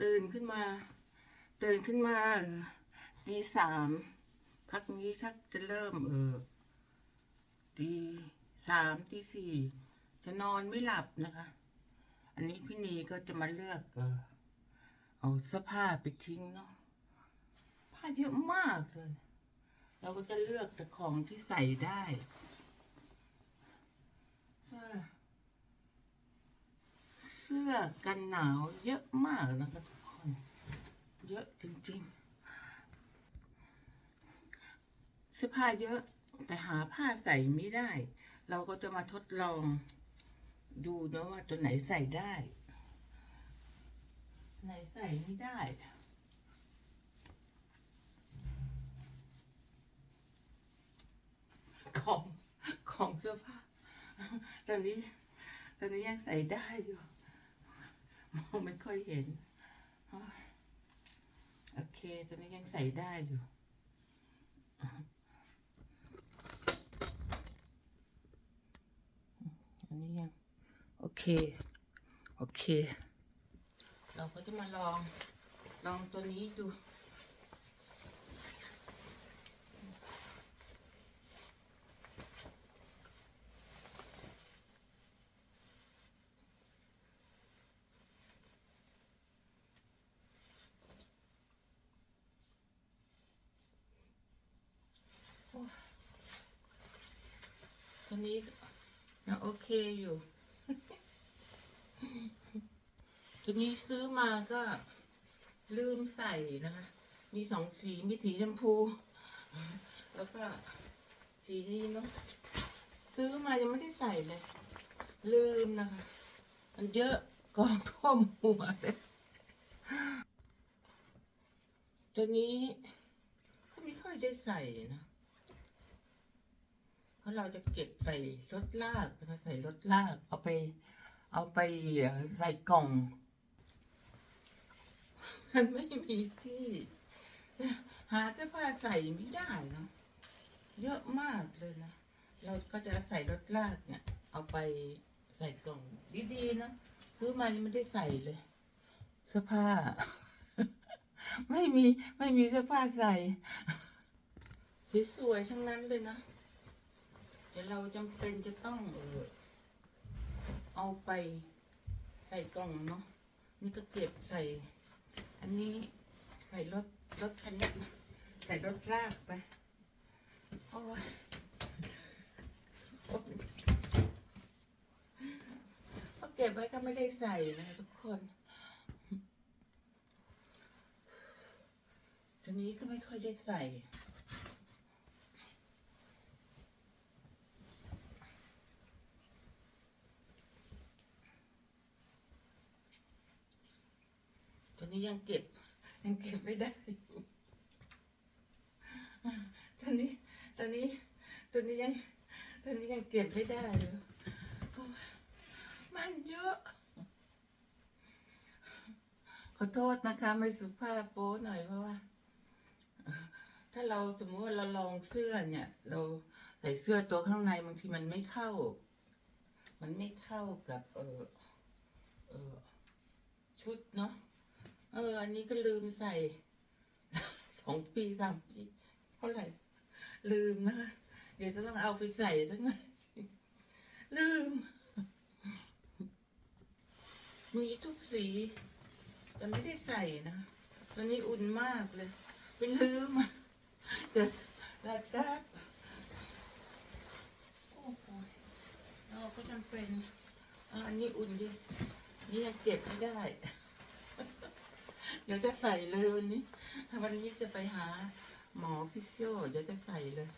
ตื่นขึ้นมา ตื่นขึ้นมาตีสามพักนี้ชักจะเริ่ม เออตีสามตีสี่จะนอนไม่หลับนะคะ อันนี้พี่นีก็จะมาเลือก เออ เอาเสื้อผ้าไปทิ้งเนาะผ้าเยอะมากเลย เราก็จะเลือกแต่ของที่ใส่ได้เสื้อเสื้ อกันหนาวเยอะมากนะคะทุกคน เยอะจริงๆ เสื้อผ้าเยอะแต่หาผ้าใส่ไม่ได้ เราก็จะมาทดลองดูนะว่าตัวไหนใส่ได้ ไหนใส่ไม่ได้ของของเสื้อผ้าตอนนี้ตอนนี้ยังใส่ได้อยู่ ไม่ค่อยเห็น โอเคตอนนี้ยังใส่ได้อยู่อันนี้ยัง โอเค โอเค เราก็จะมาลอง ลองตัวนี้ดู ตัวนี้ยังโอเคอยู่ ตัวนี้ซื้อมาก็ลืมใส่นะคะ มีสองสีมีสีชมพู แล้วก็สีนี้เนาะซื้อมายังไม่ได้ใส่เลย ลืมนะคะ มันเยอะกองท่วมหัวเลยตัวนี้ก็ไม่ค่อยได้ใส่นะ ราะเราจะเก็บใส่รถลากนะใส่รถลาก เอาไป เอาไปใส่กล่อง มันไม่มีที่ หาเสื้อผ้าใส่ไม่ได้นะเยอะมากเลยนะ เราก็จะใส่รถลากเนี่ย เอาไปใส่กล่องดีๆนะซื้อมายังไม่ได้ใส่เลย เสื้อผ้า ไม่มีไม่มีเสื้อผ้าใส่สวยๆทั้งนั้นเลยนะ แต่เราจำเป็นจะต้องเออเอาไปใส่กล่องเนาะนี่ก็เก็บใส่ อันนี้ใส่รถรถคันนี้ใส่รถลากไปโอ้ยโอ๊ยก็เก็บไว้ก็ไม่ได้ใส่นะทุกคนทีนี้ก็ไม่ค่อยได้ใส่ นี้ยังเก็บ ยังเก็บไม่ได้อยู่ตอนนี้ตอนนี้ตอนนี้ยังตอนนี้ยังเก็บไม่ได้อยู่โอ้ยมันเยอะ ขอโทษนะคะ ไม่สุภาพโป๊หน่อยเพราะว่า ถ้าเราสมมติว่าเราลองเสื้อเนี่ย เราใส่เสื้อตัวข้างในบางทีมันไม่เข้า มันไม่เข้ากับ เออเออชุดเนาะ เออ อันนี้ก็ลืมใส่สองปีสามปีเท่าไหร่ ลืมนะคะเดี๋ยวจะต้องเอาไปใส่ทั้งนั้นลืม มีทุกสีแต่ไม่ได้ใส่นะตอนนี้อุ่นมากเลยไปลืมจะระดับโอ้โหเราก็จำเป็นอออันนี้อุ่นดินี่ยังเก็บไม่ได้ เดี๋ยวจะใส่เลยวันนี้ วันนี้จะไปหาหมอฟิสิโอเดี๋ยวจะใส่เลย